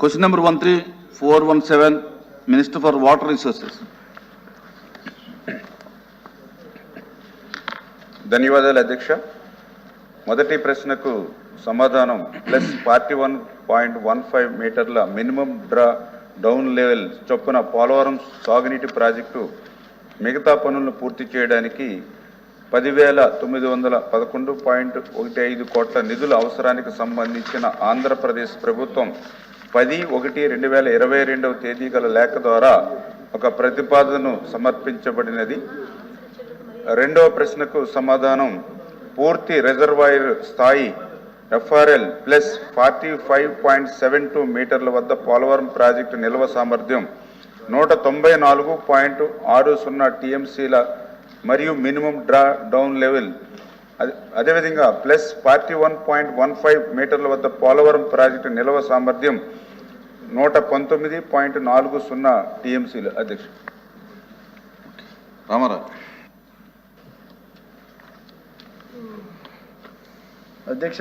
Question number one three four one seven, Minister for Water Resources. ధన్యవాదాలు అధ్యక్ష మొదటి ప్రశ్నకు సమాధానం plus forty one point one five మీటర్ల మినిమం డ్రా డౌన్ లెవెల్ చొప్పున పోలవరం సాగునీటి ప్రాజెక్టు మిగతా పనులను పూర్తి చేయడానికి పదివేల తొమ్మిది వందల పదకొండు పాయింట్ ఒకటి ఐదు కోట్ల నిధుల అవసరానికి సంబంధించిన ఆంధ్రప్రదేశ్ ప్రభుత్వం పది ఒకటి రెండు వేల ఇరవై రెండవ తేదీ గల లేఖ ద్వారా ఒక ప్రతిపాదనను సమర్పించబడినది. రెండవ ప్రశ్నకు సమాధానం పూర్తి రిజర్వాయర్ స్థాయి FRL plus forty five point seven two మీటర్ల వద్ద పోలవరం ప్రాజెక్టు నిల్వ సామర్థ్యం నూట తొంభై నాలుగు పాయింట్ ఆరు సున్నా టీఎంసీల మరియు మినిమం డ్రా డౌన్ లెవెల్ అదేవిధంగా plus forty one point one five మీటర్ల వద్ద పోలవరం ప్రాజెక్టు నిల్వ సామర్థ్యం నూట పంతొమ్మిది పాయింట్ నాలుగు సున్నా టీఎంసీలు అధ్యక్ష రామారావు. అధ్యక్ష